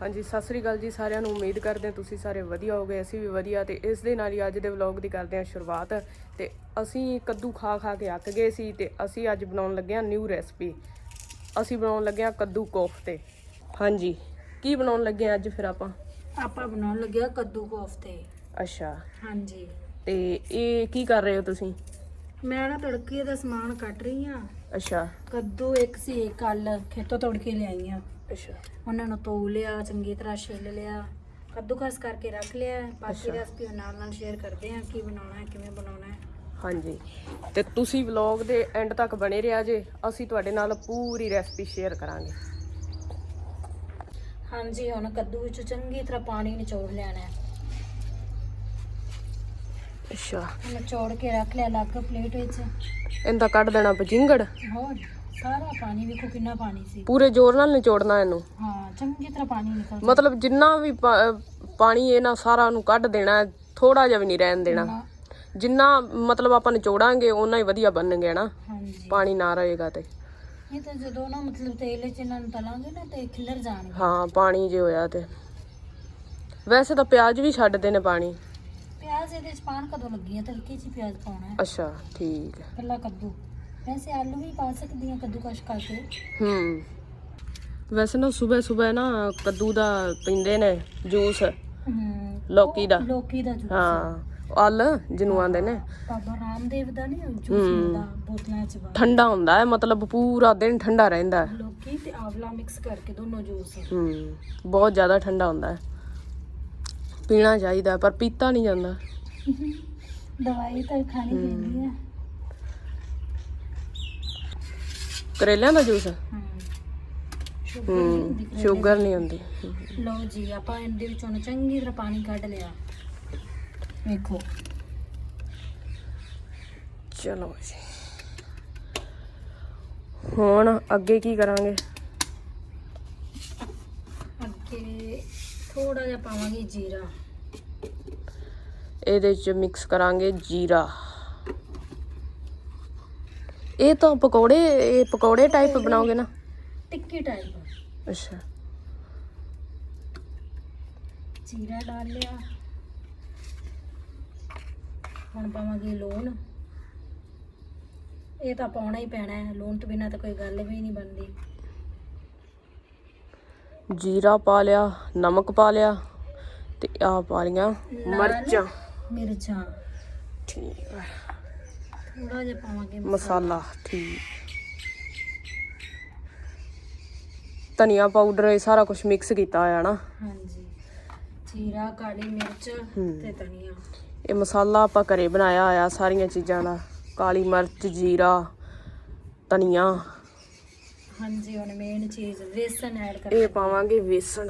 ਹਾਂਜੀ ਸਤਿ ਸ੍ਰੀ ਅਕਾਲ ਜੀ ਸਾਰਿਆਂ ਨੂੰ। ਉਮੀਦ ਕਰਦੇ ਹਾਂ ਤੁਸੀਂ ਸਾਰੇ ਵਧੀਆ ਹੋਗੇ ਅਸੀਂ ਵੀ ਵਧੀਆ ਤੇ ਇਸ ਦੇ ਨਾਲ ਹੀ ਅੱਜ ਦੇ ਵਲੌਗ ਦੀ ਕਰਦੇ ਹਾਂ ਸ਼ੁਰੂਆਤ। ਤੇ ਅਸੀਂ ਕੱਦੂ ਖਾ ਖਾ ਕੇ ਅੱਕ ਗਏ ਸੀ ਤੇ ਅਸੀਂ ਅੱਜ ਬਣਾਉਣ ਲੱਗੇ ਹਾਂ ਨਿਊ ਰੈਸਪੀ ਅਸੀਂ ਬਣਾਉਣ ਲੱਗੇ ਹਾਂ ਕੱਦੂ ਕੋਫਤੇ। ਹਾਂਜੀ ਕੀ ਬਣਾਉਣ ਲੱਗੇ ਹਾਂ ਅੱਜ ਫਿਰ ਆਪਾਂ? ਆਪਾਂ ਬਣਾਉਣ ਲੱਗਿਆ ਕੱਦੂ ਕੋਫਤੇ। ਅੱਛਾ। ਹਾਂਜੀ। ਤੇ ਇਹ ਕੀ ਕਰ ਰਹੇ ਹੋ ਤੁਸੀਂ? ਮੈਂ ਨਾ ਤੜਕੇ ਦਾ ਸਮਾਨ ਕੱਟ ਰਹੀ ਆ ਅੱਛਾ। ਕੱਦੂ ਇੱਕ ਸੀ ਕੱਲ ਖੇਤੋਂ ਤੋੜ ਕੇ ਲਿਆਈ ਆ ਅੱਛਾ। ਉਹਨਾਂ ਨੂੰ ਧੋ ਲਿਆ ਚੰਗੀ ਤਰ੍ਹਾਂ ਛਿੱਲ ਲਿਆ ਕੱਦੂਕਸ ਕਰਕੇ ਰੱਖ ਲਿਆ। ਬਾਕੀ ਅੱਛਾ। ਰੈਸਪੀ ਨਾਲ ਨਾਲ ਸ਼ੇਅਰ ਕਰਦੇ ਆ ਕੀ ਬਣਾਉਣਾ ਹੈ ਕਿਵੇਂ ਬਣਾਉਣਾ ਹੈ। ਹਾਂਜੀ। ਤੇ ਤੁਸੀਂ ਵਲੌਗ ਦੇ ਐਂਡ ਤੱਕ ਬਣੇ ਰਿਹਾ ਜੇ ਅਸੀਂ ਤੁਹਾਡੇ ਨਾਲ ਪੂਰੀ ਰੈਸਪੀ ਸ਼ੇਅਰ ਕਰਾਂਗੇ। ਹਾਂਜੀ ਹੁਣ ਕੱਦੂ ਵਿੱਚ ਚੰਗੀ ਤਰ੍ਹਾਂ ਪਾਣੀ ਨਿਚੋੜ ਲੈਣਾ ਹੈ। ਅੱਛਾ। ਨਿਚੋੜ ਕੇ ਰੱਖ ਲਿਆ ਅਲੱਗ ਪਲੇਟ ਵਿੱਚ। ਇਹਦਾ ਕੱਢ ਦੇਣਾ ਪਜਿੰਗੜ ਹੋਰ। ਸਾਰਾ ਪਾਣੀ ਵੇਖੋ ਕਿੰਨਾ ਪਾਣੀ ਸੀ। ਪੂਰੇ ਜ਼ੋਰ ਨਾਲ ਨਿਚੋੜਨਾ ਇਹਨੂੰ। ਹਾਂ ਚੰਗੀ ਤਰ੍ਹਾਂ ਪਾਣੀ ਨਿਕਲ ਮਤਲਬ ਜਿੰਨਾ ਵੀ ਪਾ- ਪਾਣੀ ਇਹ ਨਾ ਸਾਰਾ ਨੂੰ ਕੱਢ ਦੇਣਾ ਥੋੜਾ ਜਿਹਾ ਵੀ ਨਹੀਂ ਰਹਿਣ ਦੇਣਾ। ਜਿੰਨਾ ਮਤਲਬ ਆਪਾਂ ਨਿਚੋੜਾਂਗੇ ਓਨਾ ਹੀ ਵਧੀਆ ਬਣਨਗੇ ਨਾ। ਹਾਂਜੀ। ਪਾਣੀ ਨਾ ਰਹੇਗਾ ਤੇ। ਇਹ ਤਾਂ ਜਦੋਂ ਨਾ ਮਤਲਬ ਤੇਲ ਵਿੱਚ ਇਹਨਾਂ ਨੂੰ ਤਲਾਂਗੇ ਨਾ ਤੇ ਖਿਲਰ ਜਾਣਗੇ। ਹਾਂ ਪਾਣੀ ਜੇ ਹੋਇਆ ਤੇ। ਵੈਸੇ ਤਾਂ ਪਿਆਜ਼ ਵੀ ਛੱਡਦੇ ਨੇ ਪਾਣੀ। ਪਿਆਜ਼ ਇਹਦੇ ਚ ਪਾਣ ਕਦੋਂ ਲੱਗੀ ਤੜਕੇ ਚ ਹੀ ਪਿਆਜ਼ ਪਾਉਣਾ ਹੈ। ਅੱਛਾ ਠੀਕ ਹੈ। ਕੱਦੂ। ਵੈਸੇ ਆਲੂ ਵੀ ਪਾ ਸਕਦੀ ਹਾਂ ਕੱਦੂ ਕਸ਼ ਕਰਕੇ ਹੂੰ। ਵੈਸੇ ਨਾ ਸਵੇਰ ਸਵੇਰ ਨਾ ਕੱਦੂ ਦਾ ਪੀਂਦੇ ਨੇ ਜੂਸ। ਹਮ, ਲੌਕੀ ਦਾ। ਲੋਕੀ ਦਾ ਜੂਸ। ਹਾਂ ਅਲ ਜਿਹਨੂੰ ਆਂਦੇ ਨੇ। ਬਾਬਾ ਰਾਮਦੇਵ ਦਾ ਨਹੀਂ ਜੂਸ। ਮਿਲਦਾ ਬੋਤਲਾਂ ਚ ਬਾਹਰ। ਠੰਡਾ ਹੁੰਦਾ ਹੈ ਮਤਲਬ ਪੂਰਾ ਦਿਨ ਠੰਡਾ ਰਹਿੰਦਾ ਹੈ। ਲੋਕੀ ਤੇ ਆਵਲਾ ਮਿਕਸ ਕਰਕੇ ਦੋਨੋਂ ਜੂਸ। ਹੂੰ ਬਹੁਤ ਜ਼ਿਆਦਾ ਠੰਡਾ ਹੁੰਦਾ ਹੈ। ਪੀਣਾ ਚਾਹੀਦਾ ਪਰ ਪੀਤਾ ਨਹੀਂ ਜਾਂਦਾ। ਦਵਾਈ ਤਾਂ ਖਾਣੀ ਪੈਂਦੀ ਹੈ। ਕਰੇਲਿਆਂ ਦਾ ਜੂਸ ਹੂੰ। ਸ਼ੂਗਰ ਨਹੀਂ ਹੁੰਦੀ। ਲਓ ਜੀ ਆਪਾਂ ਇਹਦੇ ਵਿੱਚੋਂ ਚੰਗੀ ਤਰ੍ਹਾਂ ਪਾਣੀ ਕੱਢ ਲਿਆ। ਵੇਖੋ। ਚਲੋ ਜੀ। ਹੁਣ ਅੱਗੇ ਕੀ ਕਰਾਂਗੇ? ਅੱਗੇ ਥੋੜਾ ਜਿਹਾ ਪਾਵਾਂਗੇ ਜੀਰਾ। ਇਹਦੇ ਚ ਮਿਕਸ ਕਰਾਂਗੇ ਜੀਰਾ। ਇਹ ਤਾਂ ਪਕੌੜੇ ਇਹ ਪਕੌੜੇ ਟਾਈਪ ਬਣਾਓਗੇ ਨਾ? ਟਿੱਕੀ ਟਾਈਪ ਅੱਛਾ। ਜੀਰਾ ਡਾਲ ਲਿਆ। ਹੁਣ ਪਾਵਾਂਗੇ ਲੂਣ। ਇਹ ਤਾਂ ਪਾਉਣਾ ਹੀ ਪੈਣਾ ਹੈ ਲੂਣ ਤੋਂ ਬਿਨਾ ਤਾਂ ਕੋਈ ਗੱਲ ਵੀ ਨਹੀਂ ਬਣਦੀ। ਜੀਰਾ ਪਾ ਲਿਆ ਨਮਕ ਪਾ ਲਿਆ ਤੇ ਆ ਪਾ ਲੀਆਂ ਨਾਲ ਮਿਰਚਾਂ। ਮਿਰਚਾਂ। ਠੀਕ ਹੈ ਥੋੜਾ ਜਿਹਾ ਪਾਵਾਂਗੇ ਮਸਾਲਾ ਠੀਕ। ਧਨੀਆ ਪਾਊਡਰ ਇਹ ਸਾਰਾ ਕੁਝ ਮਿਕਸ ਕੀਤਾ ਹੋਇਆ ਨਾ। ਹਾਂਜੀ। ਜੀਰਾ ਕਾਲੀ ਮਿਰਚ। ਤੇ ਧਨੀਆ। ਇਹ ਮਸਾਲਾ ਆਪਾਂ ਘਰੇ ਬਣਾਇਆ ਹੋਇਆ ਸਾਰੀਆਂ ਚੀਜ਼ਾਂ ਦਾ। ਕਾਲੀ ਮਿਰਚ ਜੀਰਾ ਧਨੀਆ। ਹਾਂਜੀ ਹੁਣ ਮੇਨ ਚੀਜ਼ ਵੇਸਨ ਐਡ ਕਰ ਇਹ ਪਾਵਾਂਗੇ ਵੇਸਣ।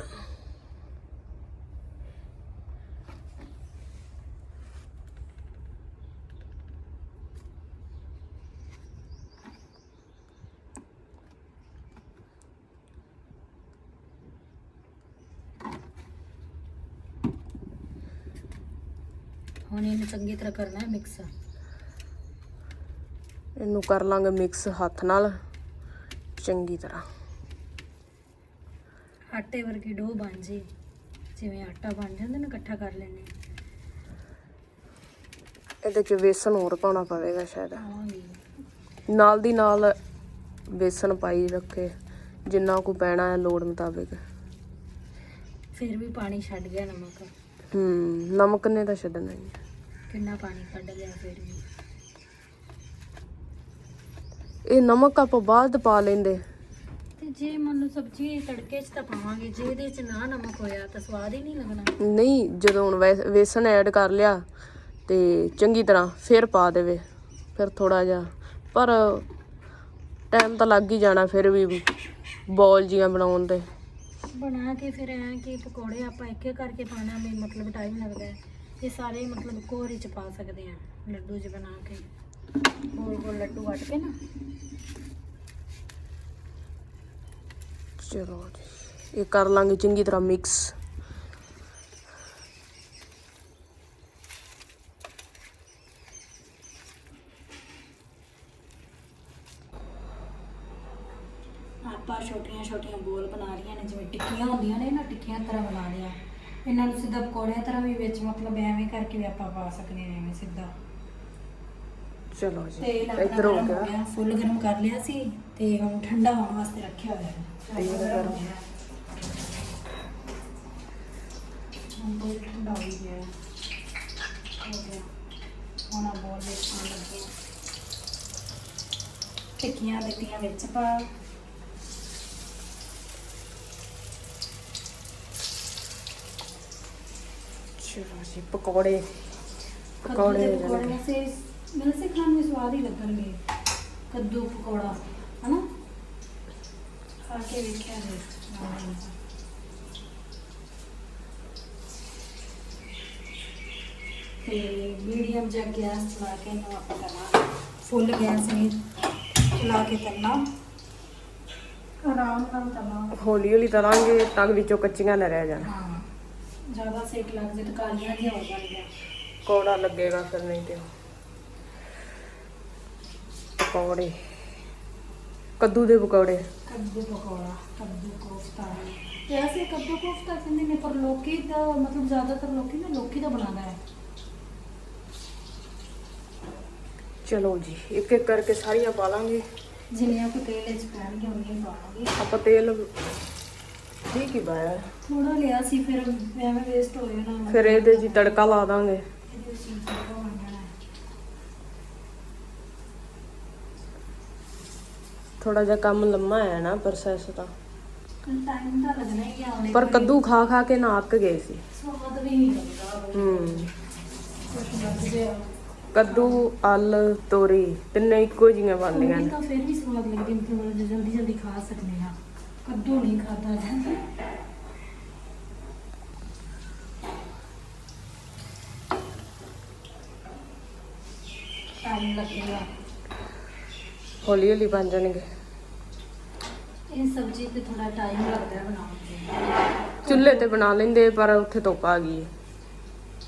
ਹੁਣ ਇਹਨੂੰ ਚੰਗੀ ਤਰ੍ਹਾਂ ਕਰਨਾ ਹੈ ਮਿਕਸ ਇਹਨੂੰ ਕਰ ਲਾਂਗੇ ਮਿਕਸ ਹੱਥ ਨਾਲ ਚੰਗੀ ਤਰ੍ਹਾਂ। ਆਟੇ ਵਰਗੀ ਡੋ ਬਣ ਜੇ। ਜਿਵੇਂ ਆਟਾ ਬਣ ਜਾਂਦਾ ਨਾ ਇਕੱਠਾ ਕਰ ਲੈਣੇ ਇਹਦੇ ਚ ਵੇਸਣ ਹੋਰ ਪਾਉਣਾ ਪਵੇਗਾ ਸ਼ਾਇਦ। ਨਾਲ ਦੀ ਨਾਲ ਵੇਸਣ ਪਾਈ ਰੱਖੇ ਜਿੰਨਾ ਕੁ ਪੈਣਾ ਹੈ ਲੋੜ ਮੁਤਾਬਿਕ। ਫਿਰ ਵੀ ਪਾਣੀ ਛੱਡ ਗਿਆ ਨਮਕ। ਹੂੰ ਨਮਕ ਨੇ ਤਾਂ ਛੱਡਣਾ ਹੀ ਹੈ। ਕਿੰਨਾ ਪਾਣੀ ਕੱਢ ਲਿਆ ਫਿਰ ਵੀ? ਇਹ ਨਮਕ ਆਪਾਂ ਬਾਅਦ ਪਾ ਲੈਂਦੇ। ਤੇ ਜੇ ਮੰਨ ਲਓ ਸਬਜ਼ੀ ਤੜਕੇ 'ਚ ਤਾਂ ਪਾਵਾਂਗੇ ਜੇ ਇਹਦੇ 'ਚ ਨਾ ਨਮਕ ਹੋਇਆ ਤਾਂ ਸਵਾਦ ਹੀ ਨਹੀਂ ਲੱਗਣਾ। ਨਹੀਂ ਜਦੋਂ ਹੁਣ ਵੇ- ਵੇਸਣ ਐਡ ਕਰ ਲਿਆ ਤੇ ਚੰਗੀ ਤਰ੍ਹਾਂ ਫਿਰ ਪਾ ਦੇਵੇ ਫਿਰ ਥੋੜਾ ਜਿਹਾ। ਪਰ ਟਾਈਮ ਤਾਂ ਲੱਗ ਹੀ ਜਾਣਾ ਫਿਰ ਵੀ ਬੋਲ ਜੀਆਂ ਬਣਾਉਣ ਤੇ। ਬਣਾ ਕੇ ਫਿਰ ਐ ਕਿ ਪਕੌੜੇ ਆਪਾਂ ਇੱਕ ਇੱਕ ਕਰਕੇ ਪਾਣਾ ਵੀ ਮਤਲਬ ਟਾਈਮ ਲੱਗਦਾ ਹੈ ਇਹ ਸਾਰੇ ਮਤਲਬ ਕੋਹਰੇ 'ਚ ਪਾ ਸਕਦੇ ਆ ਲੱਡੂ 'ਚ ਬਣਾ ਕੇ। ਗੋਲ ਗੋਲ ਲੱਡੂ ਵੱਟ ਕੇ ਨਾ। ਚਲੋ ਇਹ ਕਰ ਲਾਂਗੇ ਚੰਗੀ ਤਰ੍ਹਾਂ ਮਿਕਸ ਆਪਾਂ ਛੋਟੀਆਂ ਛੋਟੀਆਂ ਬੋਲ ਬਣਾ ਰਹੀਆਂ ਨੇ ਜਿਵੇਂ ਟਿੱਕੀਆਂ ਹੁੰਦੀਆਂ ਨੇ ਨਾ ਟਿੱਕੀਆਂ ਤਰ੍ਹਾਂ ਬਣਾ ਲਿਆ ਇਹਨਾਂ ਨੂੰ ਸਿੱਧਾ ਪਕੌੜਿਆਂ ਤਰ੍ਹਾਂ ਵੀ ਵਿੱਚ ਮਤਲਬ ਐਵੇਂ ਕਰਕੇ ਵੀ ਆਪਾਂ ਪਾ ਸਕਦੇ ਹਾਂ ਐਵੇਂ ਸਿੱਧਾ ਚਲੋ ਜੀ ਤੇਲ ਆਪਣਾ ਇੱਧਰ ਹੋ ਗਰਮ ਗਿਆ ਗਿਆ ਫੁੱਲ ਗਰਮ ਕਰ ਲਿਆ ਸੀ ਤੇ ਹੁਣ ਠੰਡਾ ਹੋਣ ਵਾਸਤੇ ਰੱਖਿਆ ਹੋਇਆ ਹੈ ਤੇਲ ਗਰਮ। ਹੋ ਗਿਆ। ਹੁਣ ਤੇਲ ਠੰਡਾ ਹੋ ਗਿਆ ਹੈ। ਹੋ ਗਿਆ ਹੁਣ ਆ ਬੋਲ ਵਿੱਚ ਪਾਉਣ ਲੱਗੇ ਹਾਂ। ਟਿੱਕੀਆਂ ਦਿੱਤੀਆਂ ਵਿੱਚ ਪਾ ਚਲੋ ਜੀ ਪਕੌੜੇ ਕੱਦੂ ਦੇ ਪਕੌੜੇ ਪਕੌੜੇ ਜਾਣੇ। ਸੇ ਮੈਨੂੰ ਸੇ ਖਾਣ ਵਿੱਚ ਸਵਾਦ ਹੀ ਲੱਗਣਗੇ। ਕੱਦੂ ਪਕੌੜਾ ਹਨਾ? ਖਾ ਕੇ ਵੇਖਿਆ ਜੀ। ਨਾਲ ਨਾਲ। ਤੇ ਮੀਡੀਅਮ ਜਿਹਾ ਗੈਸ ਚਲਾ ਕੇ ਇਹਨੂੰ ਆਪਾਂ ਕਰਨਾ ਫੁੱਲ ਗੈਸ ਨਹੀਂ ਚਲਾ ਕੇ ਕਰਨਾ ਆਰਾਮ ਨਾਲ ਕਰਨਾ ਹੌਲੀ ਹੌਲੀ ਤਲਾਂਗੇ ਤਾਂ ਕਿ ਵਿੱਚੋਂ ਕੱਚੀਆਂ ਨਾ ਰਹਿ ਜਾਣ। ਹਾਂ। ਜ਼ਿਆਦਾ ਸੇਕ ਲੱਗ ਜੇ ਤਾਂ ਕਾਲੀਆਂ ਜਿਹਾ ਹੋ ਜਾਣਗੀਆਂ ਕੌੜਾ ਲੱਗੇਗਾ ਫਿਰ ਨਹੀਂ ਤੇ ਪਕੌੜੇ। ਕੱਦੂ ਦੇ ਪਕੌੜੇ। ਕੱਦੂ ਪਕੌੜਾ ਕੱਦੂ ਕੋਫਤਾ। ਵੈਸੇ ਕੱਦੂ ਕੋਫਤਾ ਕਹਿੰਦੇ ਨੇ ਪਰ ਲੋਕੀ ਦਾ ਮਤਲਬ ਜ਼ਿਆਦਾਤਰ ਲੋਕੀ ਨਾ ਲੋਕੀ ਦਾ ਬਣਾਉਂਦਾ ਹੈ। ਚਲੋ ਜੀ ਇੱਕ ਇੱਕ ਕਰਕੇ ਸਾਰੀਆਂ ਪਾ ਲਾਂਗੇ। ਜਿੰਨੀਆਂ ਕੁ ਤੇਲ ਵਿੱਚ ਪੈਣਗੇ ਉਨੀਆਂ ਹੀ ਪਾਵਾਂਗੇ ਆਪਾਂ ਤੇਲ ਠੀਕ ਹੀ? ਪਾਇਆ ਥੋੜਾ ਲਿਆ ਸੀ ਫਿਰ ਐਵੇਂ ਵੇਸਟ ਹੋ ਜਾਣਾ। ਫਿਰ ਇਹਦੇ ਹੀ ਤੜਕਾ ਲਾ ਦਾਂਗੇ। ਇਹਦੇ ਵਿੱਚ ਹੀ ਤੜਕਾ ਬਣ ਜਾਣਾ ਹੈ। ਥੋੜਾ ਜਿਹਾ ਕੰਮ ਲੰਮਾ ਹੈ ਨਾ ਪ੍ਰੋਸੈਸ ਤਾਂ ਟਾਈਮ ਤਾਂ ਲੱਗਣਾ ਹੀ ਆ ਉਹਨੇ ਪਰ ਕੱਦੂ ਖਾ ਖਾ ਕੇ ਨਾ ਅੱਕ ਗਏ ਸੀ। ਸਵਾਦ ਵੀ ਨਹੀਂ ਲੱਗਦਾ। ਹੂੰ। ਕੁਝ ਲੱਗ ਗਿਆ। ਕੱਦੂ ਆਲ ਤੋਰੀ ਤਿੰਨੇ ਇੱਕੋ ਜਿਹੀਆਂ ਬਣਦੀਆਂ ਨੇ। ਤਾਂ ਫਿਰ ਵੀ ਸਵਾਦ ਲੱਗਦੀ ਮਤਲਬ ਜਲਦੀ ਜਲਦੀ ਖਾ ਸਕਦੇ ਆ ਕੱਦੂ ਨਹੀਂ ਖਾਦਾ ਜਾਂਦਾ। ਟਾਈਮ ਲੱਗੇਗਾ। ਹੌਲੀ ਹੌਲੀ ਬਣ ਜਾਣਗੇ। ਇਹ ਸਬਜ਼ੀ ਤੇ ਥੋੜਾ ਟਾਈਮ ਲੱਗਦਾ ਹੈ ਬਣਾਉਣ ਤੇ। ਚੁੱਲ੍ਹੇ ਤੇ ਬਣਾ ਲੈਂਦੇ ਪਰ ਉੱਥੇ ਧੁੱਪ ਆ ਗਈ ਹੈ।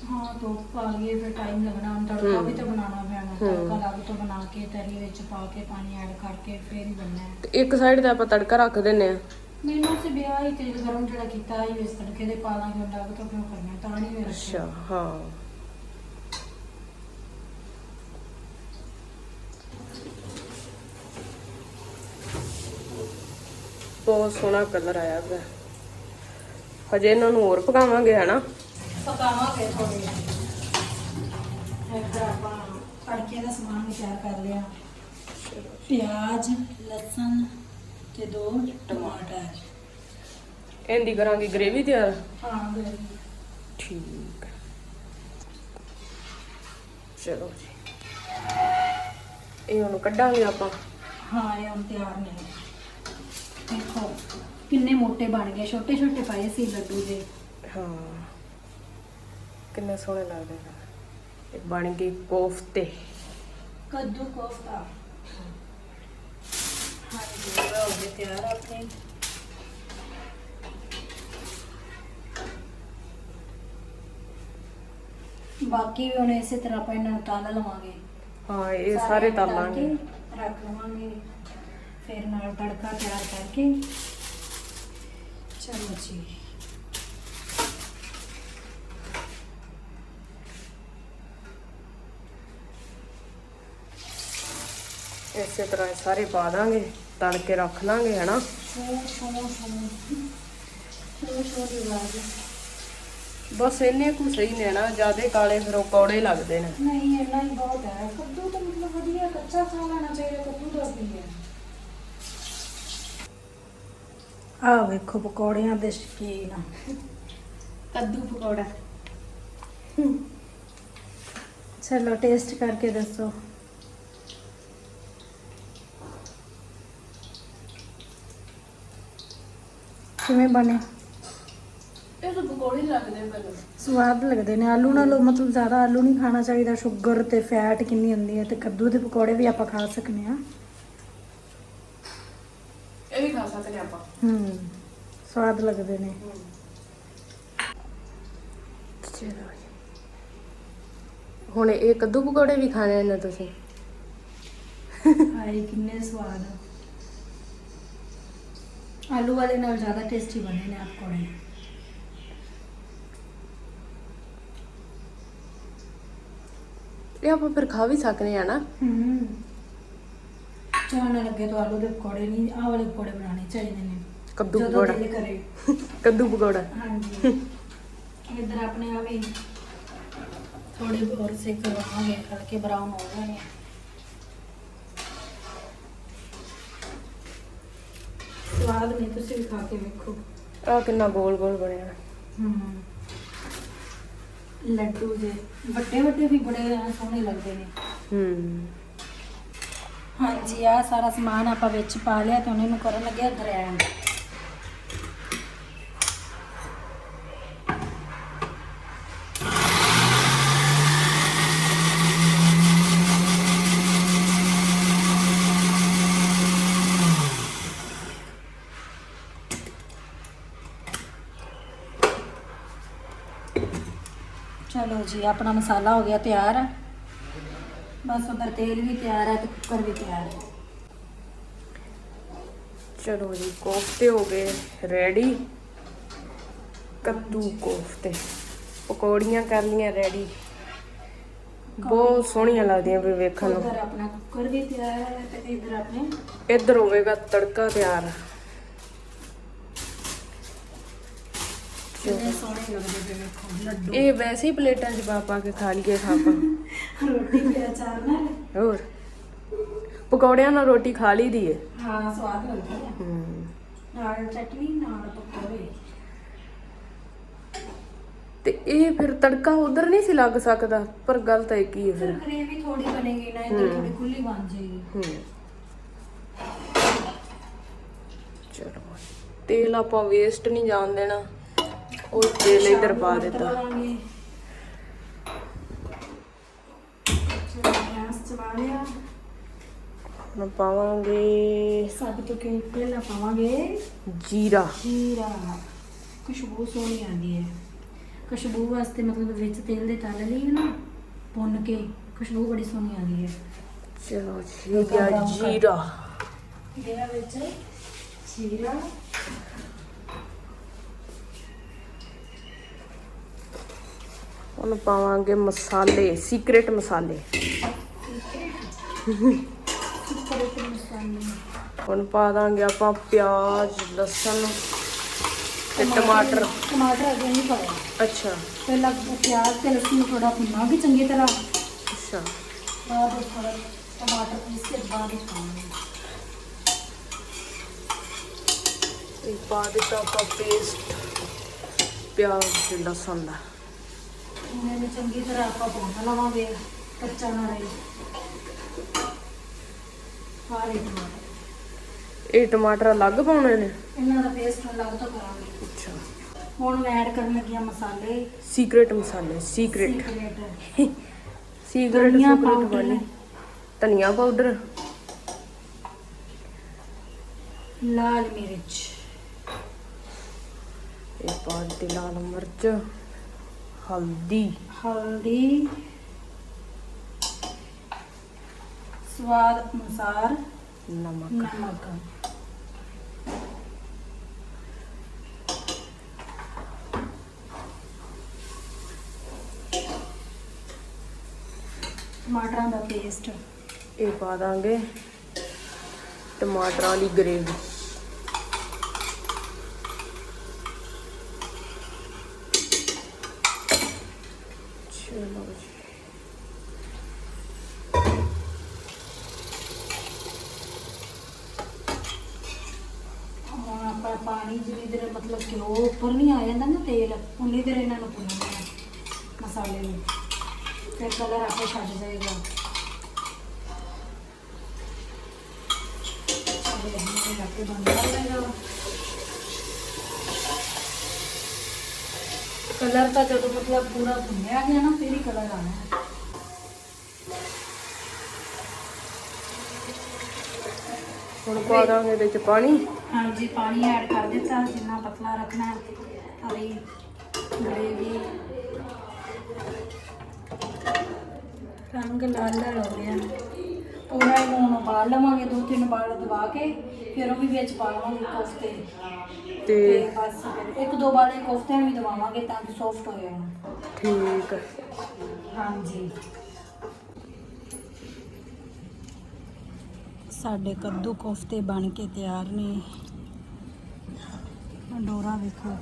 ਹਾਂ ਧੁੱਪ ਆ ਗਈ ਹੈ, ਫਿਰ ਟਾਈਮ ਲੱਗਣਾ ਹੁਣ ਤੜਕਾ ਹਮ। ਵੀ ਤਾਂ ਬਣਾਉਣਾ ਪੈਣਾ ਹਮ। ਤੜਕਾ ਲੱਗ ਤੋਂ ਬਣਾ ਕੇ ਤਰੀ ਵਿੱਚ ਪਾ ਕੇ ਪਾਣੀ ਐਡ ਕਰਕੇ ਫਿਰ ਹੀ ਬਣਨਾ ਹੈ। ਤੇ ਇੱਕ ਸਾਈਡ ਤੇ ਆਪਾਂ ਤੜਕਾ ਰੱਖ ਦਿੰਨੇ ਆ ਮੈਨੂੰ ਸੇ ਵਿਆਹ ਹੀ ਤੇਲ ਗਰਮ ਜਿਹੜਾ ਕੀਤਾ ਹੀ ਇਸ ਤੜਕੇ ਦੇ ਪਾ ਦਾਂਗੇ ਲੱਗ ਤੋਂ ਕਿਉਂ ਕਰਨਾ ਤਾਂ ਨਹੀਂ ਮੇਰਾ ਅੱਛਾ ਹਾਂ। ਬਹੁਤ ਸੋਹਣਾ ਕਲਰ ਆਇਆ ਹਜੇ ਇਹਨਾਂ ਨੂੰ ਹੋਰ ਪਕਾਵਾਂਗੇ ਹਨਾ? ਪਕਾਵਾਂਗੇ ਥੋੜੇ ਇੱਧਰ ਆਪਾਂ ਤੜਕੇ ਦਾ ਸਮਾਨ ਤਿਆਰ ਕਰ ਲਿਆ। ਪਿਆਜ਼ ਲਸਣ ਤੇ ਦੋ ਟਮਾਟਰ। ਇਹਦੀ ਕਰਾਂਗੇ ਗ੍ਰੇਵੀ ਤਿਆਰ? ਹਾਂ ਗਰਮ ਠੀਕ। ਚਲੋ ਜੀ। ਇਹ ਕੱਢਾਂਗੇ ਆਪਾਂ। ਹਾਂ ਇਹ ਹੁਣ ਤਿਆਰ ਨੇ। ਦੇਖੋ ਕਿੰਨੇ ਮੋਟੇ ਬਣ ਗਏ। ਛੋਟੇ ਛੋਟੇ ਪਾਏ ਸੀ ਲੱਡੂ ਦੇ ਹਾਂ। ਕਿੰਨੇ ਸੋਹਣੇ ਲੱਗਦੇ ਨੇ। ਇਹ ਬਣ ਗਏ ਕੋਫਤੇ। ਕੱਦੂ ਕੋਫਤਾ। ਹਾਂਜੀ ਇਹ ਹੋ ਗਏ ਤਿਆਰ ਆਪਣੇ। ਬਾਕੀ ਵੀ ਹੁਣ ਇਸੇ ਤਰ੍ਹਾਂ ਆਪਾਂ ਇਹਨਾਂ ਨੂੰ ਤਲ ਲਵਾਂਗੇ। ਹਾਂ ਇਹ ਸਾਰੇ ਤਲ ਤਲਾਂਗੇ ਕੇ ਰੱਖ ਲਵਾਂਗੇ। ਫਿਰ ਨਾਲ ਤੜਕਾ ਤਿਆਰ ਕਰਕੇ ਚਲੋ ਜੀ ਇਸੇ ਤਰ੍ਹਾਂ ਇਹ ਸਾਰੇ ਪਾ ਦਾਂਗੇ ਤਲ ਕੇ ਰੱਖ ਲਾਂਗੇ ਹਨਾ? ਬਸ ਇੰਨੇ ਕੁ ਸਹੀ ਨੇ ਨਾ ਜਿਆਦੇ ਕਾਲੇ ਫਿਰ ਉਹ ਕੌੜੇ ਲੱਗਦੇ ਨੇ। ਨਹੀਂ ਇੰਨਾ ਹੀ ਬਹੁਤ ਹੈ। ਕੱਦੂ ਤਾਂ ਮਤਲਬ ਵਧੀਆ ਕੱਚਾ ਖਾ ਲੈਣਾ ਚਾਹੀਦਾ ਕੱਦੂ ਦਾ ਕੀ ਹੈ। ਆ ਵੇਖੋ ਪਕੌੜਿਆਂ ਦੇ ਸ਼ਕੀਨ। ਕੱਦੂ ਪਕੌੜਾ। ਚਲੋ ਟੇਸਟ ਕਰਕੇ ਦੱਸੋ। ਕਿਵੇਂ ਬਣੇ? ਇਹ ਤਾਂ ਪਕੌੜੇ ਲੱਗਦੇ ਮੈਨੂੰ ਸਵਾਦ ਲੱਗਦੇ ਨੇ। ਆਲੂ ਨਾਲੋਂ ਮਤਲਬ ਜ਼ਿਆਦਾ ਆਲੂ ਨਹੀਂ ਖਾਣਾ ਚਾਹੀਦਾ। ਸ਼ੂਗਰ ਤੇ ਫੈਟ ਕਿੰਨੀ ਹੁੰਦੀ ਹੈ ਤੇ ਕੱਦੂ ਦੇ ਪਕੌੜੇ ਵੀ ਆਪਾਂ ਖਾ ਸਕਨੇ ਆ ਇਹ ਵੀ ਖਾ ਸਕਦੇ ਆਪਾਂ। ਹੂੰ ਸਵਾਦ ਲੱਗਦੇ ਨੇ। ਚਲੋ ਜੀ। ਹੁਣ ਇਹ ਕੱਦੂ ਪਕੌੜੇ ਵੀ ਖਾਣੇ ਨੇ ਤੁਸੀਂ? ਹਾਏ ਕਿੰਨੇ ਸਵਾਦ ਆਲੂ ਵਾਲੇ ਨਾਲ ਜ਼ਿਆਦਾ ਟੇਸਟੀ ਬਣੇ ਨੇ ਆਪ ਕੋੜੇ ਇਹ ਆਪਾਂ ਫਿਰ ਖਾ ਵੀ ਸਕਨੇ ਆ ਨਾ ਹੂੰ ਚਾਹਣਾ ਲੱਗੇ ਤਾਂ ਆਲੂ ਦੇ ਪਕੌੜੇ ਨਹੀਂ ਆਹ ਵਾਲੇ ਪਕੌੜੇ ਬਣਾਉਣੇ ਚਾਹੀਦੇ ਨੇ ਕੱਦੂ ਪਕੌੜਾ ਦਿਲ ਕੱਦੂ ਪਕੌੜਾ ਹਾਂਜੀ ਇਧਰ ਆਪਣੇ ਆ ਵੀ ਥੋੜੇ ਹੋਰ ਸੇ ਕਰਵਾਵਾਂਗੇ ਕਰਕੇ ਬਰਾਊਨ ਹੋ ਜਾਣਗੇ ਸਵਾਦ ਨਹੀਂ ਤੁਸੀਂ ਵੀ ਖਾ ਕੇ ਵੇਖੋ। ਆ ਕਿੰਨਾ ਗੋਲ ਗੋਲ ਬਣਿਆ। ਹਮ। ਲੱਡੂ ਜੇ ਵੱਡੇ ਵੱਡੇ ਵੀ ਬੜੇ ਸੋਹਣੇ ਲੱਗਦੇ ਨੇ। ਹੂੰ ਹਾਂਜੀ ਆ ਸਾਰਾ ਸਮਾਨ ਆਪਾਂ ਵਿੱਚ ਪਾ ਲਿਆ ਤੇ ਉਹਨਾਂ ਨੂੰ ਕਰਨ ਲੱਗਿਆ ਗ੍ਰੈਂਡ ਚਲੋ ਜੀ ਆਪਣਾ ਮਸਾਲਾ ਹੋ ਗਿਆ ਤਿਆਰ। ਬਸ ਉਧਰ ਤੇਲ ਵੀ ਤਿਆਰ ਹੈ ਤੇ ਕੁੱਕਰ ਵੀ ਤਿਆਰ ਹੈ। ਚਲੋ ਜੀ ਕੋਫਤੇ ਹੋ ਗਏ ਰੈਡੀ ਕੱਦੂ ਕੋਫਤੇ। ਪਕੌੜੀਆਂ ਕਰ ਲੀਆਂ ਰੈਡੀ ਬਹੁਤ ਸੋਹਣੀਆਂ ਲੱਗਦੀਆਂ ਵੀ ਵੇਖਣ ਨੂੰ। ਉਧਰ ਆਪਣਾ ਕੁੱਕਰ ਵੀ ਤਿਆਰ ਹੈ ਤੇ ਇਧਰ ਆਪਣੇ ਇੱਧਰ ਹੋਵੇਗਾ ਤੜਕਾ ਤਿਆਰ। ਕਿੰਨੇ ਸੋਹਣੇ ਲੱਗਦੇ ਪਏ ਵੇਖੋ ਲੱਡੂ। ਇਹ ਵੈਸੇ ਹੀ ਪਲੇਟਾਂ 'ਚ ਪਾ ਪਾ ਕੇ ਖਾ ਲਈਏ ਖਾਪਾਂ। ਰੋਟੀ ਵੀ ਅਚਾਰ ਨਾਲ। ਹੋਰ? ਪਕੌੜਿਆਂ ਨਾਲ ਰੋਟੀ ਖਾ ਲਈ ਦੀ ਏ। ਹਾਂ ਸਵਾਦ ਲੱਗਦੀ ਹੈ ਹੂੰ। ਨਾਲ ਚਟਨੀ ਨਾਲ ਪਕੌੜੇ। ਤੇ ਇਹ ਫਿਰ ਤੜਕਾ ਉਧਰ ਨਹੀਂ ਸੀ ਲੱਗ ਸਕਦਾ ਪਰ ਗੱਲ ਤਾਂ ਇੱਕ ਹੀ ਹੈ ਫਿਰ ਫਿਰ। ਗ੍ਰੇਵੀ ਥੋੜੀ ਬਣੇਗੀ ਨਾ ਇਧਰ ਥੋੜੀ ਖੁੱਲੀ ਬਣ ਜਾਏਗੀ। ਹੂੰ। ਚਲੋ। ਤੇਲ ਆਪਾਂ ਵੇਸਟ ਨਹੀਂ ਜਾਣ ਦੇਣਾ। ਉਹ ਤੇਲ ਇੱਧਰ ਪਾ ਦਿੱਤਾ। ਗੈਸ ਚਲਾ ਲਿਆ ਹੁਣ ਪਾਵਾਂਗੇ ਸਭ ਤੋਂ ਕਿ ਪਹਿਲਾਂ ਪਾਵਾਂਗੇ? ਜੀਰਾ। ਜੀਰਾ। ਖੁਸ਼ਬੂ ਸੋਹਣੀ ਆਉਂਦੀ ਹੈ। ਖੁਸ਼ਬੂ ਵਾਸਤੇ ਮਤਲਬ ਵਿੱਚ ਤੇਲ ਦੇ ਤਲ ਲਈ ਨਾ ਭੁੰਨ ਕੇ ਖੁਸ਼ਬੂ ਬੜੀ ਸੋਹਣੀ ਆਉਂਦੀ ਹੈ। ਚਲੋ ਇਹ ਗਿਆ ਜੀਰਾ। ਇਹਦੇ ਵਿੱਚ ਜੀਰਾ ਹੁਣ ਪਾਵਾਂਗੇ ਮਸਾਲੇ ਸੀਕ੍ਰੇਟ ਮਸਾਲੇ। ਹੁਣ ਪਾ ਦਾਂਗੇ ਆਪਾਂ ਪਿਆਜ਼ ਲਸਣ ਤੇ ਟਮਾਟਰ। ਟਮਾਟਰ। ਅਜੇ ਨਹੀਂ ਪਾਇਆ ਅੱਛਾ। ਪਹਿਲਾਂ ਪਿਆਜ਼ ਤੇ ਲਸਣ ਨੂੰ ਥੋੜਾ ਭੁੰਨਾਂਗੇ ਚੰਗੀ ਤਰ੍ਹਾਂ। ਅੱਛਾ। ਬਾਅਦ ਵਿੱਚ ਥੋੜਾ ਟਮਾਟਰ ਪੀਸ ਕੇ ਬਾਅਦ ਵਿੱਚ ਪਾਵਾਂਗੇ। ਇਹ ਪਾ ਦਿੱਤਾ ਆਪਾਂ ਪੇਸਟ ਪਿਆਜ਼ ਤੇ ਲਸਣ ਦਾ। ਇਹਨਾਂ ਨੂੰ ਚੰਗੀ ਤਰ੍ਹਾਂ ਆਪਾਂ ਭੁੰਨ ਲਵਾਂਗੇ ਕੱਚਾ ਨਾ ਰਹੇ। ਸਾਰੇ ਟਮਾਟਰ। ਇਹ ਟਮਾਟਰ ਅਲੱਗ ਪਾਉਣੇ ਨੇ? ਇਹਨਾਂ ਦਾ ਪੇਸਟ ਅਲੱਗ ਤੋਂ ਕਰਾਂਗੇ। ਅੱਛਾ। ਹੁਣ ਮੈਂ ਐਡ ਕਰਨ ਲੱਗੀ ਹਾਂ ਮਸਾਲੇ। ਸੀਕ੍ਰੇਟ ਮਸਾਲੇ ਸੀਕ੍ਰੇਟ ਸੀਕ੍ਰੇਟ ਸੀਕ੍ਰੇਟ ਧਨੀਆ powder। ਵਾਲੇ। ਧਨੀਆ ਪਾਊਡਰ। ਲਾਲ ਮਿਰਚ। ਇਹ ਪਾ ਦਿੱਤੀ ਲਾਲ ਮਿਰਚ। ਹਲਦੀ। ਹਲਦੀ। ਸਵਾਦ ਅਨੁਸਾਰ ਨਮਕ। ਨਮਕ। ਟਮਾਟਰਾਂ ਦਾ ਪੇਸਟ। ਇਹ ਪਾ ਦਾਂਗੇ ਟਮਾਟਰਾਂ ਵਾਲੀ ਗ੍ਰੇਵੀ। ਚਲੋ ਜੀ ਹੁਣ ਪਾਣੀ ਜਿੰਨੀ ਦੇਰ ਮਤਲਬ ਕਿ ਉਹ ਉੱਪਰ ਨਹੀਂ ਆ ਜਾਂਦਾ ਨਾ ਤੇਲ, ਉਨੀ ਦੇਰ ਇਹਨਾਂ ਨੂੰ ਭੁੰਨਣਾ ਹੈ ਮਸਾਲੇ ਨੂੰ। ਫਿਰ ਕਲਰ ਆਪੇ ਛੱਡ ਜਾਏਗਾ। ਸਾਡੇ ਲੱਗੇ ਬਣ ਜਾਏਗਾ ਕਲਰ ਤਾਂ ਜਦੋਂ ਮਤਲਬ ਪੂਰਾ ਭੁੰਨਿਆ ਗਿਆ ਨਾ ਫਿਰ ਹੀ ਕਲਰ ਆਣਾ ਹੈ ਹੁਣ ਪਾ ਦਾਂਗੇ ਇਹਦੇ ਚ ਪਾਣੀ। ਹਾਂਜੀ ਪਾਣੀ ਐਡ ਕਰ ਦਿੱਤਾ ਜਿੰਨਾ ਪਤਲਾ ਰੱਖਣਾ ਹੈ ਹਰੀ ਗ੍ਰੇਵੀ ਰੰਗ ਲਾਲ ਲਾਲ ਹੋ ਰਿਹਾ ਪੂਰਾ ਹੀ ਨੂੰ ਉਬਾਲ ਲਵਾਂਗੇ ਦੋ ਤਿੰਨ ਬਾਲ ਦਵਾ ਕੇ ਫਿਰ ਉਹ ਵੀ ਵਿੱਚ ਪਾਵਾਂਗੇ ਕੋਫਤੇ। ਤੇ ਬਸ ਇੱਕ ਦੋ ਬਾਲੇ ਕੋਫਤੇ ਵੀ ਦਵਾਵਾਂਗੇ ਤਾਂ ਕਿ ਸੌਫਟ ਹੋ ਜਾਣ। ਠੀਕ ਹਾਂਜੀ। ਸਾਡੇ ਕੱਦੂ ਕੋਫਤੇ ਬਣ ਕੇ ਤਿਆਰ ਨੇ। ਡੋਰਾ ਵੇਖੋ।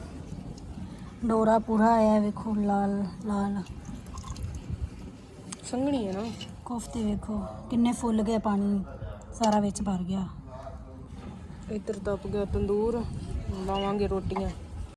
ਡੋਰਾ ਪੂਰਾ ਆਇਆ ਵੇਖੋ ਲਾਲ ਲਾਲ। ਸੰਘਣੀ ਹੈ ਨਾ। ਕੋਫਤੇ ਵੇਖੋ, ਕਿੰਨੇ ਫੁੱਲ ਗਏ ਪਾਣੀ, ਸਾਰਾ ਵਿੱਚ ਭਰ ਗਿਆ। ਇੱਧਰ ਤਪ ਗਿਆ ਤੰਦੂਰ, ਲਾਵਾਂਗੇ ਰੋਟੀਆਂ।